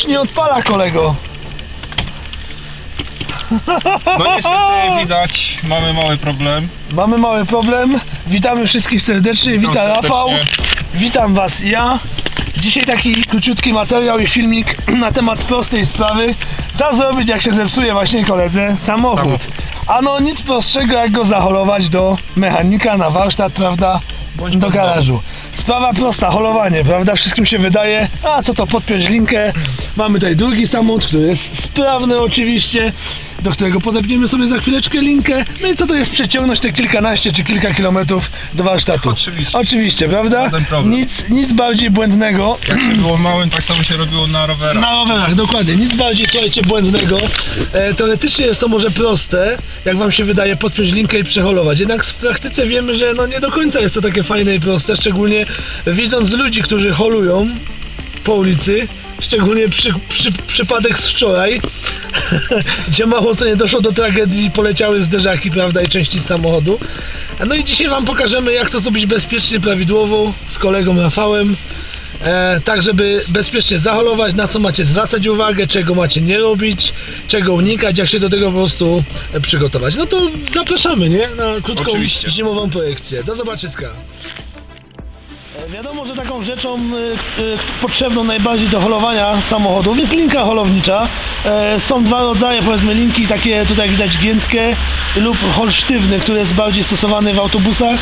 Coś nie odpala kolego. No niestety widać, mamy mały problem. Mamy mały problem. Witamy wszystkich serdecznie. Witam Witam Rafał. Witam Was ja. Dzisiaj taki króciutki materiał i filmik na temat prostej sprawy. Co zrobić jak się zepsuje właśnie koledze samochód. Samochód. Ano nic prostszego jak go zaholować do mechanika na warsztat, prawda? Bądź do garażu. Sprawa prosta, holowanie, prawda? Wszystkim się wydaje, a co to podpiąć linkę. Mamy tutaj drugi samochód, który jest sprawny oczywiście, do którego podepniemy sobie za chwileczkę linkę. No i co to jest przeciągnąć te kilkanaście czy kilka kilometrów do warsztatu? Oczywiście. Oczywiście, prawda? Żaden problem. Nic, nic bardziej błędnego Jak to było małym, tak samo się robiło na rowerach. na rowerach, dokładnie. Nic bardziej, słuchajcie, błędnego. E, teoretycznie jest to może proste, jak wam się wydaje, podpiąć linkę i przeholować. Jednak w praktyce wiemy, że no nie do końca jest to takie fajne i proste, szczególnie widząc ludzi, którzy holują po ulicy. Szczególnie przy, przy, przypadek z wczoraj, gdzie mało co nie doszło do tragedii, poleciały zderzaki, prawda, i części samochodu. No i dzisiaj Wam pokażemy, jak to zrobić bezpiecznie, prawidłowo z kolegą Rafałem. E, tak, żeby bezpiecznie zaholować, na co macie zwracać uwagę, czego macie nie robić, czego unikać, jak się do tego po prostu e, przygotować. No to zapraszamy, nie? Na krótką Oczywiście. zimową projekcję. Do zobaczyska. E, Wiadomo, że taką rzeczą y, y, potrzebną najbardziej do holowania samochodów jest linka holownicza. E, Są dwa rodzaje, powiedzmy linki, takie tutaj widać giętkie lub hol sztywny, który jest bardziej stosowany w autobusach.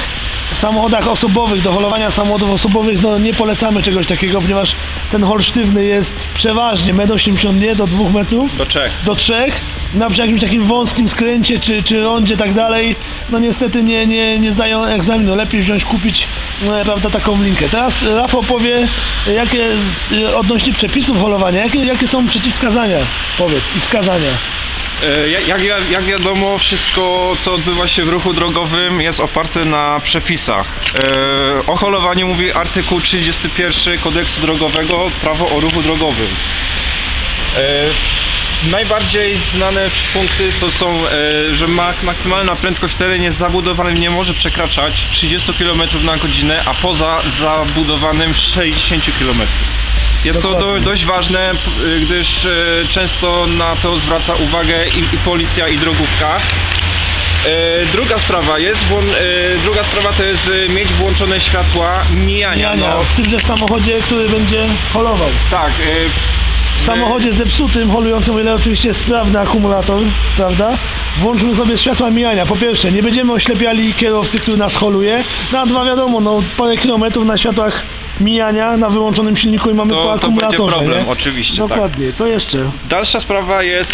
W samochodach osobowych, do holowania samochodów osobowych no nie polecamy czegoś takiego, ponieważ ten hol sztywny jest przeważnie 1,80 m nie, do 2 metrów Do Czech. do trzech, na przy jakimś takim wąskim skręcie czy, czy rondzie tak dalej, no niestety nie, nie, nie zdają egzaminu. Lepiej wziąć, kupić e, prawda, taką linkę. Teraz Rafał powie, jakie e, odnośnie przepisów holowania, jakie, jakie są przeciwwskazania, powiedz, i wskazania. E, Jak, jak, wi- jak wiadomo, wszystko co odbywa się w ruchu drogowym jest oparte na przepisach. E, O holowaniu mówi artykuł 31 kodeksu drogowego, prawo o ruchu drogowym. E, Najbardziej znane punkty to są, że mak- maksymalna prędkość w terenie zabudowanym nie może przekraczać 30 km na godzinę, a poza zabudowanym 60 km. Jest to Dokładnie. dość ważne, p- gdyż e, często na to zwraca uwagę i, i policja, i drogówka. E, druga sprawa jest, włą- e, druga sprawa to jest e, mieć włączone światła mijania. Mijania, No, z tym, że w samochodzie, który będzie holował. tak, W samochodzie zepsutym, holującym, o ile oczywiście jest sprawny akumulator, prawda? Włączmy sobie światła mijania. Po pierwsze, nie będziemy oślepiali kierowcy, który nas holuje. No a dwa wiadomo, no parę kilometrów na światłach mijania, na wyłączonym silniku i mamy To- po to akumulatorze, będzie problem, nie? oczywiście, tak. Dokładnie. Co jeszcze? Dalsza sprawa jest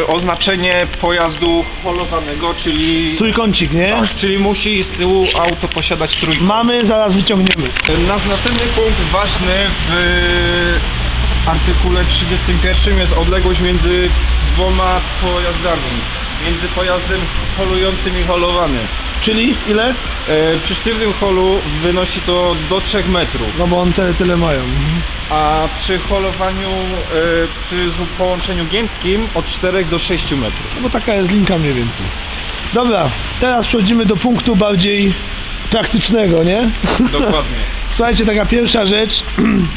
e, oznaczenie pojazdu holowanego, czyli, Trójkącik, nie? tak, czyli musi z tyłu auto posiadać trójkąt. Mamy, zaraz wyciągniemy. Na, następny punkt ważny w artykule 31 jest odległość między dwoma pojazdami. Między pojazdem holującym i holowanym. Czyli ile? E, przy sztywnym holu wynosi to do 3 metrów, No bo on te, tyle mają. a przy holowaniu, e, przy połączeniu giętkim od 4 do 6 metrów. No bo taka jest linka mniej więcej. Dobra, teraz przechodzimy do punktu bardziej praktycznego, nie? Dokładnie. Słuchajcie, taka pierwsza rzecz.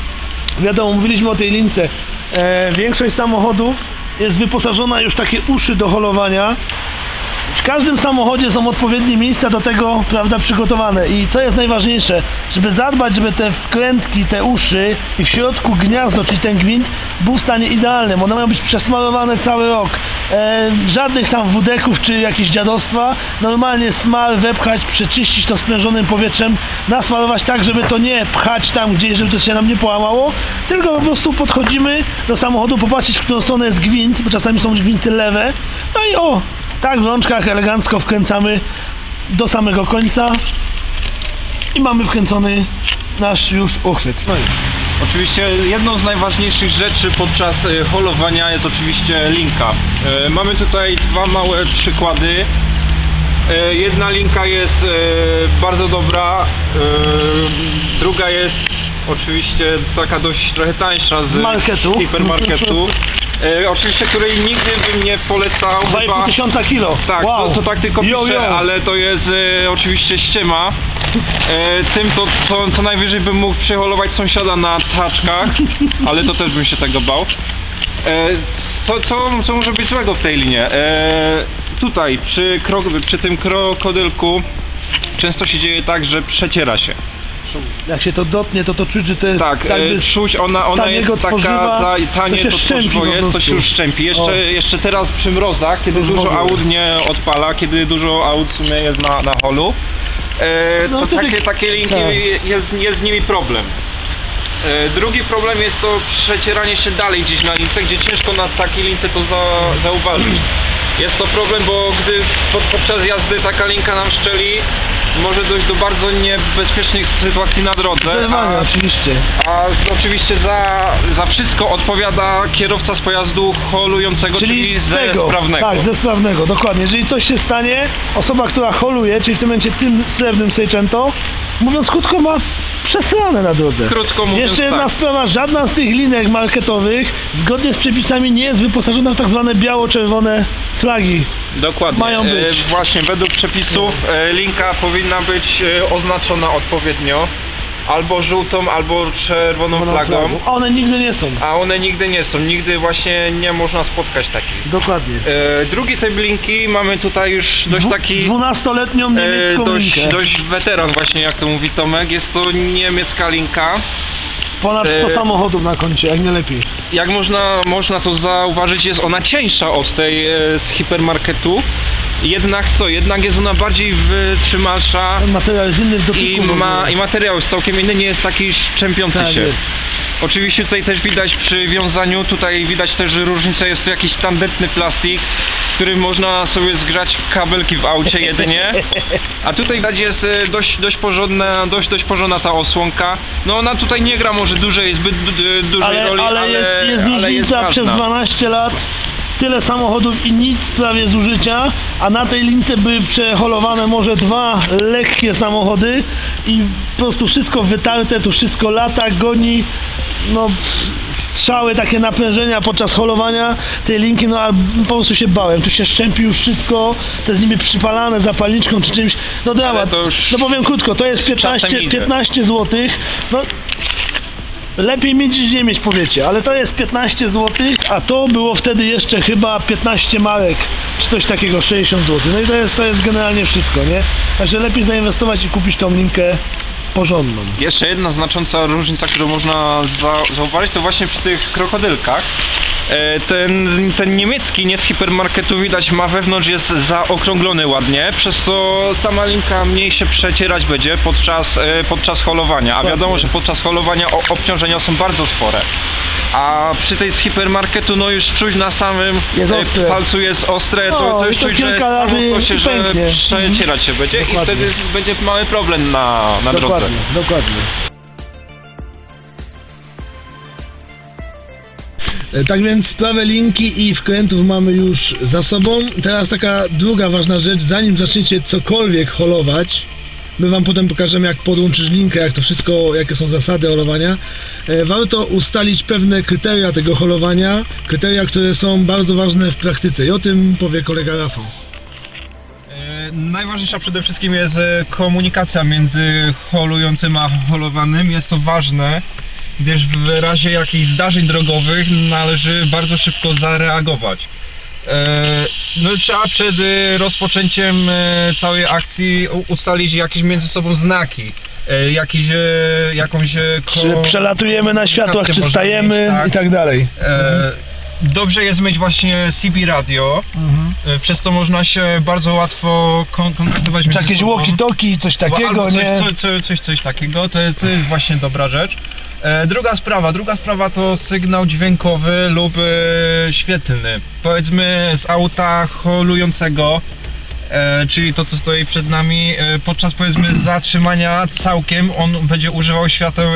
Wiadomo, mówiliśmy o tej lince. E, większość samochodów jest wyposażona już w takie uszy do holowania. Każdym samochodzie są odpowiednie miejsca do tego, prawda, przygotowane. I co jest najważniejsze, żeby zadbać, żeby te wkrętki, te uszy i w środku gniazdo, czyli ten gwint, był w stanie idealnym. One mają być przesmarowane cały rok. E, żadnych tam wudeków czy jakieś dziadostwa. Normalnie smal wepchać, przeczyścić to sprężonym powietrzem, nasmarować tak, żeby to nie pchać tam gdzieś, żeby to się nam nie połamało, tylko po prostu podchodzimy do samochodu, popatrzeć w którą stronę jest gwint, bo czasami są gwinty lewe. No i o, tak w rączkach elegancko wkręcamy do samego końca i mamy wkręcony nasz już uchwyt. No i Oczywiście jedną z najważniejszych rzeczy podczas e, holowania jest oczywiście linka. E, Mamy tutaj dwa małe przykłady. E, Jedna linka jest bardzo dobra, druga jest oczywiście taka dość trochę tańsza z Marketu. hipermarketu. E, Oczywiście, której nigdy bym nie polecał. 2,5 tysiąca kilo. Tak, wow. to, to tak tylko Yo, pisze, yo. ale to jest e, oczywiście ściema. E, tym to co, co najwyżej bym mógł przeholować sąsiada na taczkach, ale to też bym się tego bał. E, co, co, co może być złego w tej linie? E, tutaj przy, krok, przy tym krokodylku często się dzieje tak, że przeciera się. Jak się to dotnie, to to czuć, że to jest Tak, jakby e, czuć, ona, ona taniego jest taka, tworzywa, ta, tanie to się szczępi po jest, to prostu. się już szczępi. O. Jeszcze, jeszcze teraz przy mrozach, kiedy już dużo ogóle. aut nie odpala, kiedy dużo aut w sumie jest na, na holu, e, No to to takie, tak- takie linki tak. jest, jest z nimi problem. E, Drugi problem jest to przecieranie się dalej gdzieś na lince, gdzie ciężko na takiej lince to za, zauważyć. Jest to problem, bo gdy pod, podczas jazdy taka linka nam szczeli, może dojść do bardzo niebezpiecznych sytuacji na drodze. Zdecydowanie, a- oczywiście. a z, oczywiście za, za wszystko odpowiada kierowca z pojazdu holującego, czyli, Czyli ze tego, sprawnego. Tak, ze sprawnego, dokładnie. Jeżeli coś się stanie, osoba, która holuje, czyli w tym momencie tym srebrnym Seicento, mówiąc krótko, ma przesrane na drodze. Krótko mówiąc, Jeszcze jedna tak. sprawa, żadna z tych linek marketowych zgodnie z przepisami nie jest wyposażona w tak zwane biało-czerwone flagi. Dokładnie. Mają być. E, właśnie według przepisów e, linka powinna być e, oznaczona odpowiednio albo żółtą, albo czerwoną flagą. A one nigdy nie są. A one nigdy nie są, nigdy właśnie nie można spotkać takich. Dokładnie. E, drugi typ linki mamy tutaj już dość taki... Dwunastoletnią E, niemiecką dość, linkę. dość weteran właśnie jak to mówi Tomek, jest to niemiecka linka. Ponad 100 e, samochodów na koncie, jak nie lepiej. Jak można, można to zauważyć, jest ona cieńsza od tej e, z hipermarketu. Jednak co, jednak jest ona bardziej wytrzymalsza materiał jest inny w i, ma, i materiał jest całkiem inny, nie jest taki szczępiący Tak się. jest. Oczywiście tutaj też widać przy wiązaniu, tutaj widać też że różnica, jest to jakiś tandetny plastik, w którym można sobie zgrzać kabelki w aucie jedynie. A tutaj widać jest e, dość, dość porządna, dość, dość porządna ta osłonka. No ona tutaj nie gra może dużej, zbyt du- dużej ale, roli, ale, ale, jest, jest ale różnica przez ważna. 12 lat. Tyle samochodów i nic prawie zużycia, a na tej lince były przeholowane może dwa lekkie samochody i po prostu wszystko wytarte, tu wszystko lata, goni, no strzały, takie naprężenia podczas holowania tej linki, no a po prostu się bałem, tu się szczępi już wszystko, to jest niby przypalane zapalniczką czy czymś, no drama, Ale to już no powiem krótko, to jest 15, czasem idzie. 15 zł, no Lepiej mieć niż nie mieć powiecie, ale to jest 15 zł, a to było wtedy jeszcze chyba 15 marek, czy coś takiego, 60 zł. No i to jest, to jest generalnie wszystko, nie? Także lepiej zainwestować i kupić tą linkę porządną. Jeszcze jedna znacząca różnica, którą można za, zauważyć, to właśnie przy tych krokodylkach. E, Ten, ten niemiecki, nie z hipermarketu widać, ma wewnątrz jest zaokrąglony ładnie, przez co sama linka mniej się przecierać będzie podczas, e, podczas holowania. A wiadomo, że podczas holowania obciążenia są bardzo spore. A przy tej z hipermarketu, no już czuć na samym Jest e, ostre. palcu jest ostre, to, No, to i już to czuć, że samo to się, i że pęknie. przecierać się będzie i Dokładnie. wtedy będzie mały problem na, na drodze. Dokładnie, Tak więc sprawę linki i wkrętów mamy już za sobą. Teraz taka druga ważna rzecz, zanim zaczniecie cokolwiek holować, my wam potem pokażemy jak podłączyć linkę, jak to wszystko, jakie są zasady holowania. E, Warto ustalić pewne kryteria tego holowania, kryteria, które są bardzo ważne w praktyce i o tym powie kolega Rafał. E, Najważniejsza przede wszystkim jest e, komunikacja między holującym a holowanym. Jest to ważne, gdyż w razie jakichś zdarzeń drogowych należy bardzo szybko zareagować. E, No, trzeba przed e, rozpoczęciem e, całej akcji ustalić jakieś między sobą znaki. Jakiś, jakąś ko- Czy przelatujemy na światłach, czy stajemy mieć, i tak dalej. E, Dobrze jest mieć właśnie CB radio, Mhm. Przez to można się bardzo łatwo kon- kontaktować między jakieś sobą. walkie-talkie, coś Albo takiego, coś, nie? Coś, coś, coś, coś takiego, to jest, to jest właśnie dobra rzecz. E, druga sprawa, druga sprawa to sygnał dźwiękowy lub e, świetlny. Powiedzmy z auta holującego, e, czyli to co stoi przed nami, podczas powiedzmy zatrzymania całkiem on będzie używał świateł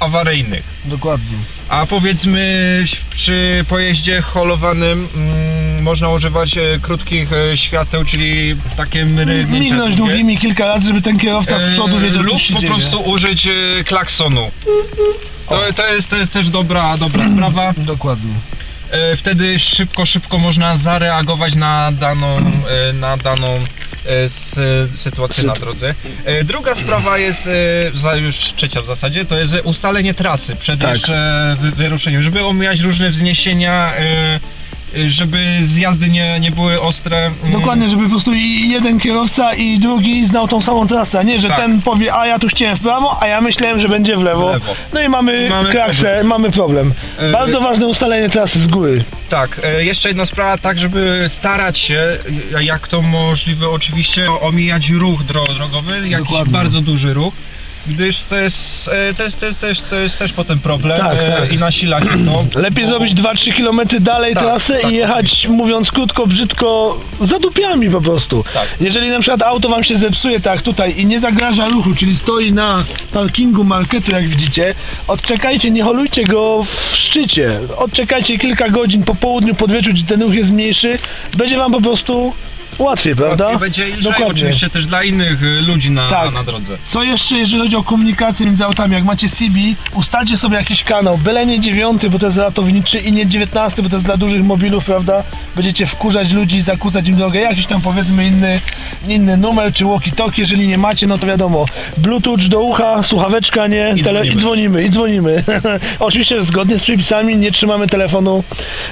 awaryjnych. Dokładnie. A powiedzmy przy pojeździe holowanym mm, można używać e, krótkich e, świateł, czyli takie mrygnięcia Mignąć długie. długimi kilka razy, żeby ten kierowca z przodu E, wiedział, co lub się po dzieje. prostu użyć e, klaksonu. To, to, jest, to jest też dobra, dobra sprawa. Dokładnie. e, wtedy szybko, szybko można zareagować na daną, e, na daną e, s, sytuację na drodze. E, Druga sprawa jest, e, za- już trzecia w zasadzie, to jest ustalenie trasy przed Tak. jeszcze wy- wyruszeniem, żeby omijać różne wzniesienia, e, e, żeby zjazdy nie, nie były ostre. Mm, Dokładnie, żeby po prostu i jeden kierowca i drugi znał tą samą trasę, a nie, że Tak. ten powie, a ja tu chciałem w prawo, a ja myślałem, że będzie w lewo. W lewo. No i mamy, Mamy kraksę, problem. mamy problem. E, Bardzo ważne ustalenie trasy z góry. Tak, e, jeszcze jedna sprawa, tak żeby starać się, e, jak to możliwe oczywiście, omijać ruch dro drogowy, jakiś Dokładnie. bardzo duży ruch, gdyż to jest, e, to jest, to jest, to jest, to jest też potem problem Tak, e, tak. i nasilać to. Lepiej bo- zrobić 2-3 km dalej Tak, trasę tak, i jechać, mówiąc krótko, brzydko, za dupiami po prostu. Tak. Jeżeli na przykład auto wam się zepsuje tak tutaj i nie zagraża ruchu, czyli stoi na parkingu marketu, jak widzicie, odczekajcie, nie holujcie go w szczycie. Odczekajcie kilka godzin po południu, pod wieczór, gdzie ten ruch jest mniejszy, będzie wam po prostu łatwiej, prawda? Łatwiej będzie i lżej oczywiście też dla innych e, ludzi na, Tak. na drodze. Co jeszcze, jeżeli chodzi o komunikację między autami, jak macie CB, ustalcie sobie jakiś kanał, byle nie dziewiąty, bo to jest ratowniczy i nie dziewiętnasty, bo to jest dla dużych mobilów, prawda? Będziecie wkurzać ludzi, zakłócać im drogę, jakiś tam powiedzmy inny, inny numer, czy walkie-talkie, jeżeli nie macie, no to wiadomo, bluetooth do ucha, słuchaweczka, nie, I tele- i dzwonimy, i dzwonimy. Oczywiście zgodnie z przepisami nie trzymamy telefonu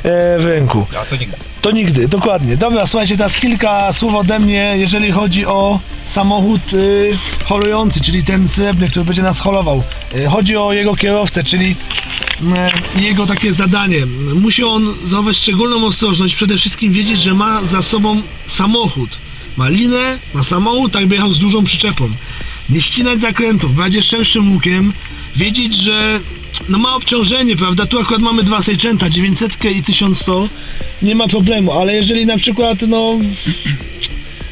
e, w ręku. A to nigdy. To nigdy, dokładnie. Dobra, słuchajcie, teraz kilka słów ode mnie, jeżeli chodzi o samochód y, holujący, czyli ten srebrny, który będzie nas holował. Y, chodzi o jego kierowcę, czyli y, jego takie zadanie. Musi on zachować szczególną ostrożność, przede wszystkim wiedzieć, że ma za sobą samochód. Ma linę, ma samochód, tak by jechał z dużą przyczepą. Nie ścinać zakrętów, brać szerszym łukiem, wiedzieć, że no ma obciążenie, prawda? Tu akurat mamy dwa Seicenta, 900 i 1100, nie ma problemu, ale jeżeli na przykład, no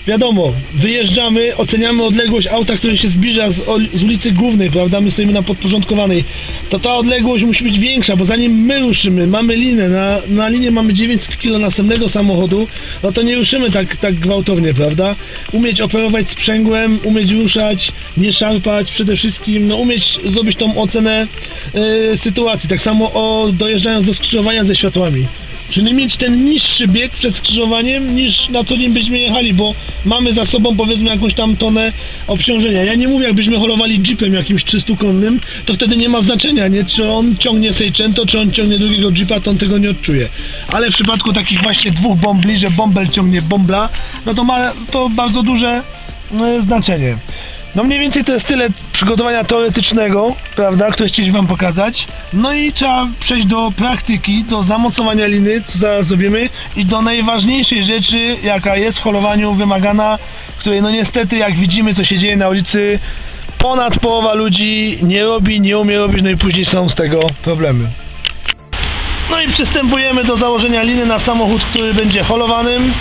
wiadomo, wyjeżdżamy, oceniamy odległość auta, które się zbliża z, z ulicy głównej, prawda? My stoimy na podporządkowanej, to ta odległość musi być większa, bo zanim my ruszymy, mamy linę, na, na linię mamy 900 kg następnego samochodu, no to nie ruszymy tak, tak gwałtownie, prawda? Umieć operować sprzęgłem, umieć ruszać, nie szarpać, przede wszystkim, no umieć zrobić tą ocenę e, sytuacji, tak samo o dojeżdżając do skrzyżowania ze światłami. Czyli mieć ten niższy bieg przed skrzyżowaniem niż na co dzień byśmy jechali, bo mamy za sobą powiedzmy jakąś tam tonę obciążenia. Ja nie mówię jakbyśmy holowali jeepem jakimś 300-konnym, to wtedy nie ma znaczenia, nie? Czy on ciągnie Seicento, czy on ciągnie drugiego jeepa, to on tego nie odczuje. Ale w przypadku takich właśnie dwóch bombli, że bombel ciągnie bombla, no to ma to bardzo duże e, znaczenie. No mniej więcej to jest tyle przygotowania teoretycznego, prawda, które chcieliśmy wam pokazać. No i trzeba przejść do praktyki, do zamocowania liny, co zaraz zrobimy, i do najważniejszej rzeczy, jaka jest w holowaniu wymagana, której no niestety, jak widzimy, co się dzieje na ulicy, ponad połowa ludzi nie robi, nie umie robić, no i później są z tego problemy. No i przystępujemy do założenia liny na samochód, który będzie holowanym.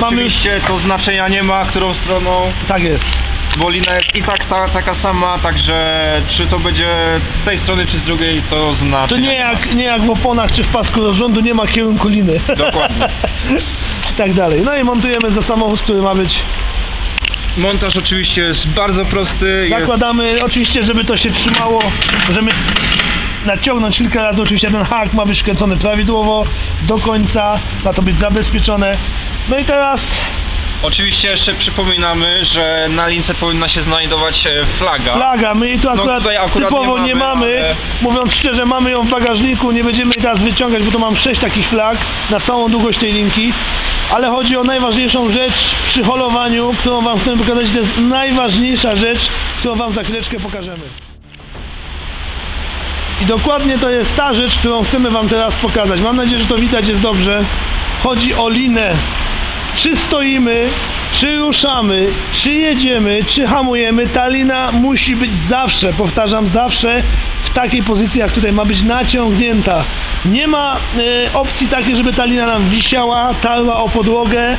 Mamy. Oczywiście to znaczenia nie ma, którą stroną, Tak jest. Bo lina jest i tak ta, taka sama, także czy to będzie z tej strony, czy z drugiej, to znaczy. To nie jak, nie jak w oponach czy w pasku rozrządu, nie ma kierunku liny. Dokładnie. I tak dalej. No i montujemy za samochód, który ma być. Montaż oczywiście jest bardzo prosty. Zakładamy oczywiście, żeby to się trzymało, możemy naciągnąć kilka razy. Oczywiście ten hak ma być wkręcony prawidłowo do końca, ma to być zabezpieczone. No i teraz oczywiście jeszcze przypominamy, że na lince powinna się znajdować e, flaga. flaga. My jej tu akurat, No tutaj akurat typowo nie nie mamy, mamy. ale- Mówiąc szczerze, mamy ją w bagażniku. Nie będziemy jej teraz wyciągać, bo to mam sześć takich flag na całą długość tej linki. Ale chodzi o najważniejszą rzecz przy holowaniu, którą wam chcemy pokazać. To jest najważniejsza rzecz, którą wam za chwileczkę pokażemy. I dokładnie to jest ta rzecz, którą chcemy wam teraz pokazać. Mam nadzieję, że to widać jest dobrze. Chodzi o linę. Czy stoimy, czy ruszamy, czy jedziemy, czy hamujemy, ta lina musi być zawsze, powtarzam, zawsze w takiej pozycji, jak tutaj ma być naciągnięta. Nie ma e, opcji takiej, żeby ta lina nam wisiała, tarła o podłogę,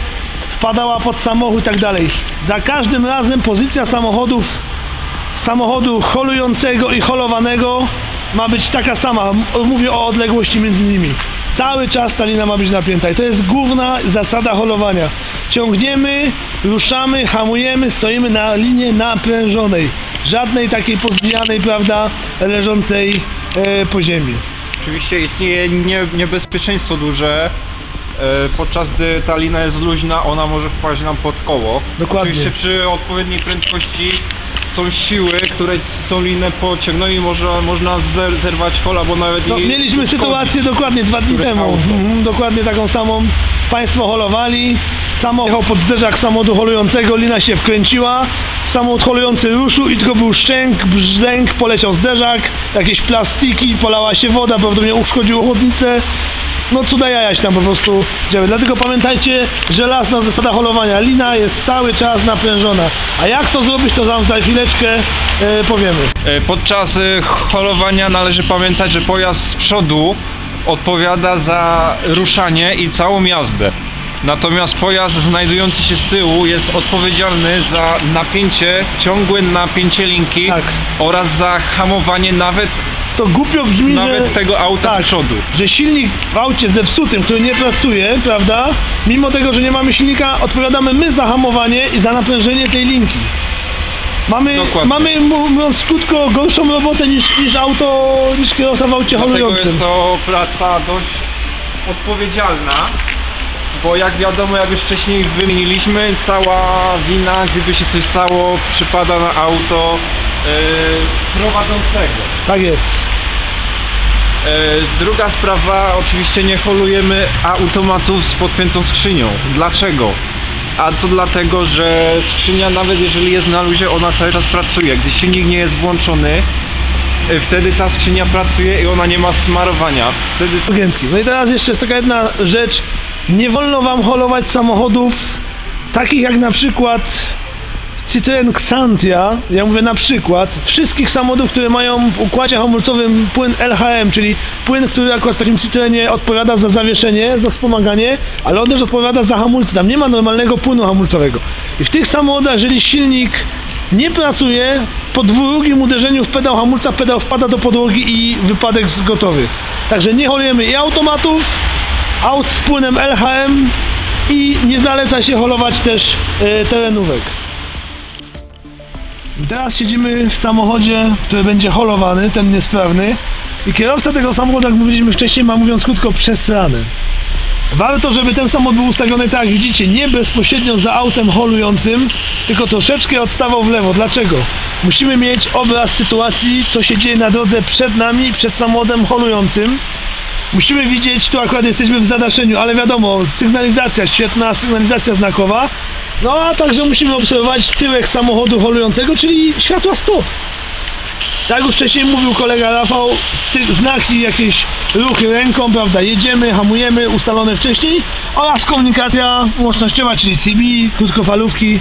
wpadała pod samochód i tak dalej. Za każdym razem pozycja samochodów samochodu holującego i holowanego ma być taka sama. Mówię o odległości między nimi. Cały czas ta lina ma być napięta i to jest główna zasada holowania. Ciągniemy, ruszamy, hamujemy, stoimy na linie naprężonej. Żadnej takiej pozbijanej, prawda, leżącej e, po ziemi. Oczywiście istnieje nie, niebezpieczeństwo duże. e, Podczas gdy ta lina jest luźna, ona może wpaść nam pod koło. Dokładnie. Oczywiście przy odpowiedniej prędkości są siły, które tą linę pociągną i może, można zer- zerwać hol, albo nawet No, jej mieliśmy uszkodzić. sytuację dokładnie dwa dni temu. Mhm, dokładnie taką samą. Państwo holowali, samochód pod zderzak samochodu holującego, lina się wkręciła, samochód holujący ruszył i tylko był szczęk, brzdęk, poleciał zderzak, jakieś plastiki, polała się woda, prawdopodobnie uszkodziło chłodnicę. No cuda jajaś tam po prostu działy. Dlatego pamiętajcie, żelazna zasada holowania. Lina jest cały czas naprężona. A jak to zrobić, to wam za chwileczkę e, powiemy. E, Podczas e, holowania należy pamiętać, że pojazd z przodu odpowiada za ruszanie i całą jazdę. Natomiast pojazd znajdujący się z tyłu jest odpowiedzialny za napięcie, ciągłe napięcie linki Tak. oraz za hamowanie nawet, To głupio brzmi, nawet że... tego auta tak, z przodu. że silnik w aucie zepsutym, który nie pracuje, prawda? Mimo tego, że nie mamy silnika, odpowiadamy my za hamowanie i za naprężenie tej linki. Mamy, Dokładnie. mamy mówiąc krótko, gorszą robotę niż, niż auto, niż kierowca w aucie Dlatego holującym. jest to praca dość odpowiedzialna, bo jak wiadomo, jak już wcześniej wymieniliśmy, cała wina, gdyby się coś stało, przypada na auto prowadzącego. Tak jest. E, druga sprawa, oczywiście nie holujemy automatów z podpiętą skrzynią. Dlaczego? A to dlatego, że skrzynia nawet jeżeli jest na luzie, ona cały czas pracuje. Gdy silnik nie jest włączony, e, wtedy ta skrzynia pracuje i ona nie ma smarowania. Wtedy. No i teraz jeszcze jest taka jedna rzecz. Nie wolno wam holować samochodów takich jak na przykład Citroen Xantia, ja mówię na przykład, wszystkich samochodów, które mają w układzie hamulcowym płyn LHM, czyli płyn, który akurat w takim Citroenie odpowiada za zawieszenie, za wspomaganie, ale on też odpowiada za hamulce. Tam nie ma normalnego płynu hamulcowego. I w tych samochodach, jeżeli silnik nie pracuje, po drugim uderzeniu w pedał hamulca, pedał wpada do podłogi i wypadek jest gotowy. Także nie holujemy i automatów, aut z płynem LHM i nie zaleca się holować też e, terenówek. Teraz siedzimy w samochodzie, który będzie holowany, ten niesprawny i kierowca tego samochodu, jak mówiliśmy wcześniej, ma mówiąc krótko przesrane. Warto, żeby ten samochód był ustawiony tak, jak widzicie, nie bezpośrednio za autem holującym, tylko troszeczkę odstawał w lewo. Dlaczego? Musimy mieć obraz sytuacji, co się dzieje na drodze przed nami, przed samochodem holującym. Musimy widzieć, tu akurat jesteśmy w zadaszeniu, ale wiadomo, sygnalizacja, świetna sygnalizacja znakowa. No a także musimy obserwować tyłek samochodu holującego, czyli światła stop. Tak jak już wcześniej mówił kolega Rafał, znaki, jakieś ruchy ręką, prawda, jedziemy, hamujemy, ustalone wcześniej oraz komunikacja łącznościowa, czyli CB, krótkofalówki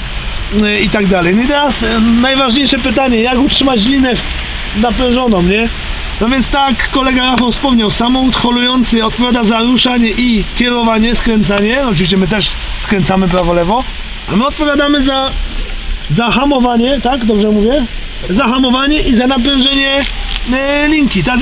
yy, i tak dalej. No i teraz yy, najważniejsze pytanie, jak utrzymać linę naprężoną, nie? No więc tak, kolega Rafał wspomniał, samochód holujący odpowiada za ruszanie i kierowanie, skręcanie, oczywiście my też skręcamy prawo-lewo, a my odpowiadamy za za hamowanie, tak? Dobrze mówię? Za hamowanie i za naprężenie e, linki, tak?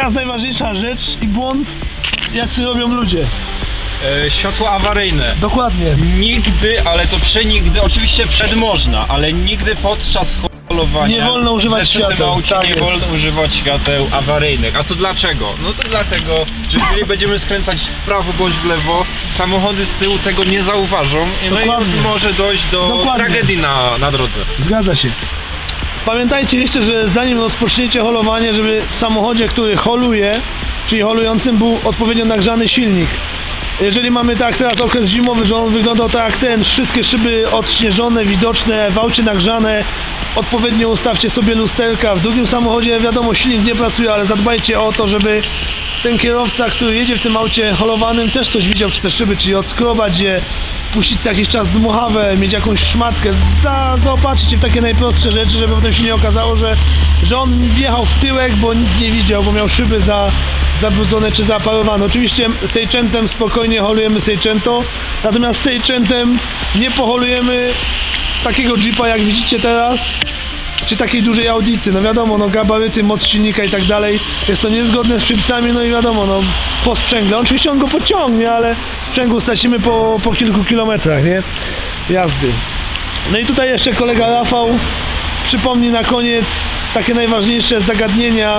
Teraz najważniejsza rzecz i błąd, jak to robią ludzie. e, światła awaryjne. Dokładnie. Nigdy, ale to przenigdy, oczywiście przed można, ale nigdy podczas holowania Nie wolno używać świateł, tak nie jest. wolno używać świateł awaryjnych. A to dlaczego? No to dlatego, że jeżeli będziemy skręcać w prawo bądź w lewo, samochody z tyłu tego nie zauważą i no Dokładnie. i może dojść do Dokładnie. tragedii na, na drodze. Zgadza się. Pamiętajcie jeszcze, że zanim rozpoczniecie holowanie, żeby w samochodzie, który holuje, czyli holującym był odpowiednio nagrzany silnik. Jeżeli mamy tak teraz okres zimowy, że on wyglądał tak jak ten, wszystkie szyby odśnieżone, widoczne, w aucie nagrzane, odpowiednio ustawcie sobie lusterka. W drugim samochodzie wiadomo silnik nie pracuje, ale zadbajcie o to, żeby ten kierowca, który jedzie w tym aucie holowanym też coś widział przez te szyby, czyli odskrobać je, puścić co jakiś czas dmuchawę, mieć jakąś szmatkę, za, zaopatrzyć się w takie najprostsze rzeczy, żeby potem się nie okazało, że, że on wjechał w tyłek, bo nic nie widział, bo miał szyby za, zabrudzone czy zaparowane. Oczywiście Seichentem spokojnie holujemy Seichento, natomiast Seichentem nie poholujemy takiego Jeepa jak widzicie teraz, czy takiej dużej audycji, no wiadomo, no gabaryty, moc silnika i tak dalej, jest to niezgodne z przepisami, no i wiadomo, no po sprzęgle, oczywiście on go pociągnie, ale sprzęgło stracimy po, po kilku kilometrach, nie, jazdy. No i tutaj jeszcze kolega Rafał przypomni na koniec takie najważniejsze zagadnienia,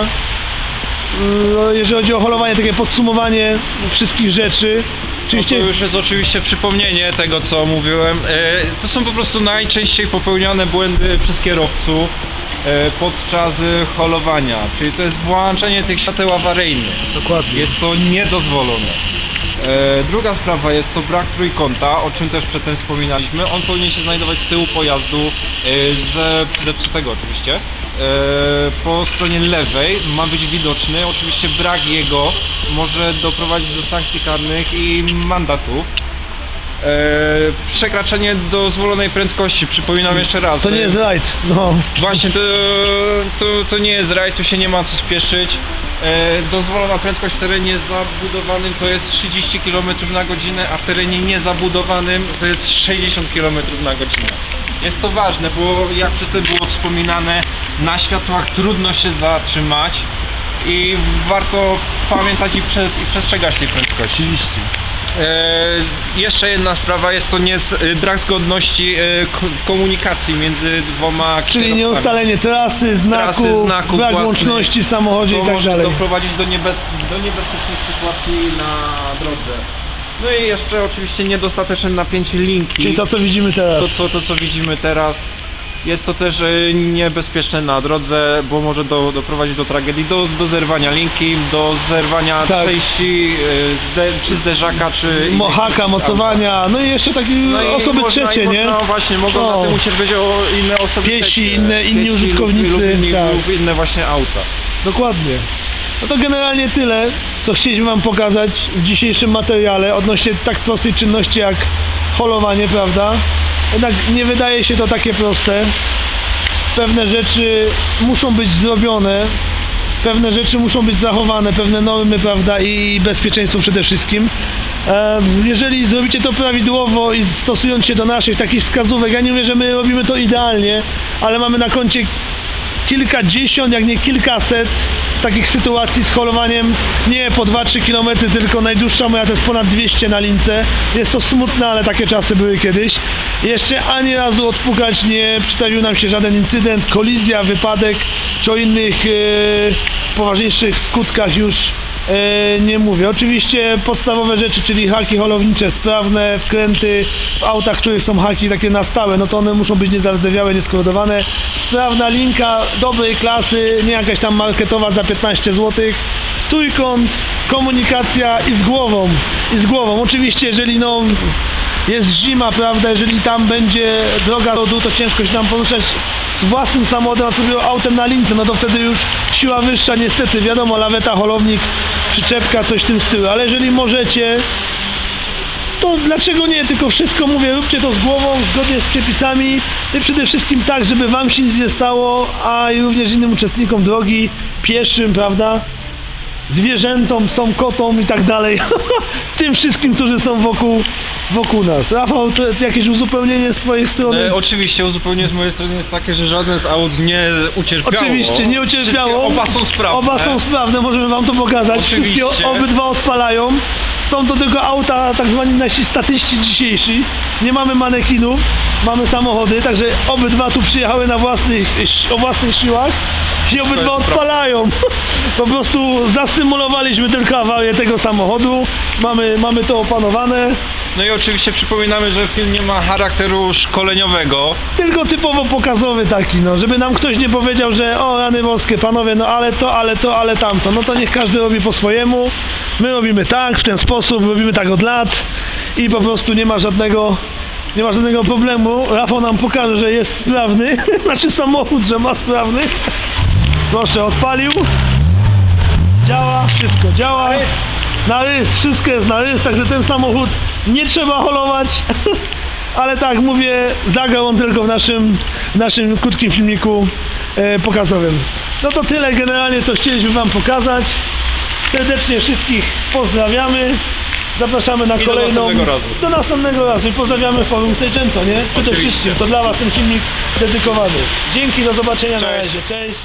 no, jeżeli chodzi o holowanie, takie podsumowanie wszystkich rzeczy. Oczywiście to już jest oczywiście przypomnienie tego, co mówiłem. E, To są po prostu najczęściej popełniane błędy przez kierowców e, podczas holowania, czyli to jest włączenie tych świateł awaryjnych. dokładnie. Jest to niedozwolone. E, druga sprawa jest to brak trójkąta, o czym też przedtem wspominaliśmy. On powinien się znajdować z tyłu pojazdu, ze zepsutego oczywiście. E, po stronie lewej ma być widoczny. Oczywiście brak jego może doprowadzić do sankcji karnych i mandatu. E, przekraczanie dozwolonej prędkości, przypominam jeszcze raz. To nie jest rajd, no. Właśnie, to, to, to nie jest raj, tu się nie ma co spieszyć. E, dozwolona prędkość w terenie zabudowanym to jest 30 km na godzinę, a w terenie niezabudowanym to jest 60 km na godzinę. Jest to ważne, bo jak przedtem było wspominane, na światłach trudno się zatrzymać i warto pamiętać i, przez, i przestrzegać tej prędkości. Oczywiście. E, jeszcze jedna sprawa jest to nie, brak zgodności e, ko- komunikacji między dwoma Czyli nieustalenie trasy, znaku, Trasy, znaku brak własnej. łączności w samochodzie To i tak może dalej. doprowadzić do, niebez, do niebezpiecznych sytuacji na drodze. No i jeszcze oczywiście niedostateczne napięcie linki. Czyli to co widzimy teraz. to, co, to co widzimy teraz. Jest to też e, niebezpieczne na drodze, bo może do, doprowadzić do tragedii, do, do zerwania linki, do zerwania Tak. części, e, zde, czy zderzaka, czy... innej Mohaka, części mocowania, no i jeszcze takie No i osoby można, trzecie, nie? Można, właśnie, mogą No. na tym ucierpieć o inne osoby Piesi, trzecie. inne- inni Piesi użytkownicy, lub, lub, inni, tak. lub inne właśnie auta. Dokładnie. No to generalnie tyle, co chcieliśmy Wam pokazać w dzisiejszym materiale odnośnie tak prostej czynności jak holowanie, prawda? Jednak nie wydaje się to takie proste. Pewne rzeczy muszą być zrobione, pewne rzeczy muszą być zachowane, pewne normy, prawda, i bezpieczeństwo przede wszystkim. Jeżeli zrobicie to prawidłowo i stosując się do naszych takich wskazówek, ja nie mówię, że my robimy to idealnie, ale mamy na koncie kilkadziesiąt, jak nie kilkaset takich sytuacji z holowaniem nie po 2-3 km, tylko najdłuższa moja to jest ponad 200 na lince. Jest to smutne, ale takie czasy były kiedyś. Jeszcze ani razu odpukać nie przytrafił nam się żaden incydent, kolizja, wypadek, czy o innych e, poważniejszych skutkach już nie mówię. Oczywiście podstawowe rzeczy, czyli haki holownicze sprawne, wkręty w autach, w których są haki takie na stałe, no to one muszą być niezardzewiałe, nieskodowane. Sprawna linka dobrej klasy, nie jakaś tam marketowa za 15 zł. Trójkąt, komunikacja i z głową. I z głową. Oczywiście, jeżeli no jest zima, prawda, jeżeli tam będzie droga lodu, to ciężko się tam poruszać własnym samochodem, a sobie autem na lince, no to wtedy już siła wyższa, niestety, wiadomo, laweta, holownik, przyczepka, coś w tym stylu, ale jeżeli możecie, to dlaczego nie? Tylko wszystko mówię, róbcie to z głową, zgodnie z przepisami i przede wszystkim tak, żeby wam się nic nie stało, a i również innym uczestnikom drogi, pieszym, prawda? Zwierzętom, psom, kotom i tak dalej. Tym wszystkim, którzy są wokół, wokół nas. Rafał, to jakieś uzupełnienie z twojej strony? E, oczywiście uzupełnienie z mojej strony jest takie, że żaden z aut nie ucierpiało. Oczywiście, nie ucierpiało. Wszystkie, oba są sprawne. Oba są sprawne, możemy wam to pokazać. Oczywiście. Wszystkie obydwa odpalają. Są do tego auta tak zwani nasi statyści dzisiejsi. Nie mamy manekinów, mamy samochody, także obydwa tu przyjechały na własnych, o własnych siłach i obydwa odpalają. Po prostu zasymulowaliśmy tylko awarię tego samochodu. Mamy, mamy to opanowane. No i oczywiście przypominamy, że film nie ma charakteru szkoleniowego. Tylko typowo pokazowy taki, no, żeby nam ktoś nie powiedział, że o rany boskie, panowie, no ale to, ale to, ale tamto. No to niech każdy robi po swojemu. My robimy tak, w ten sposób, robimy tak od lat i po prostu nie ma żadnego, nie ma żadnego problemu. Rafał nam pokaże, że jest sprawny, znaczy samochód, że ma sprawny. Proszę, odpalił. Działa, wszystko działa. Na rys, wszystko jest na rys, także ten samochód nie trzeba holować. Ale tak mówię, zagrał on tylko w naszym, w naszym krótkim filmiku e, pokazowym. No to tyle generalnie, co chcieliśmy Wam pokazać. Serdecznie wszystkich pozdrawiamy. Zapraszamy na I do kolejną. następnego razu. Do następnego razu. I pozdrawiamy Forum Seicento, nie? Przede wszystkim. To dla Was ten filmik dedykowany. Dzięki, do zobaczenia na Cześć. razie. Cześć.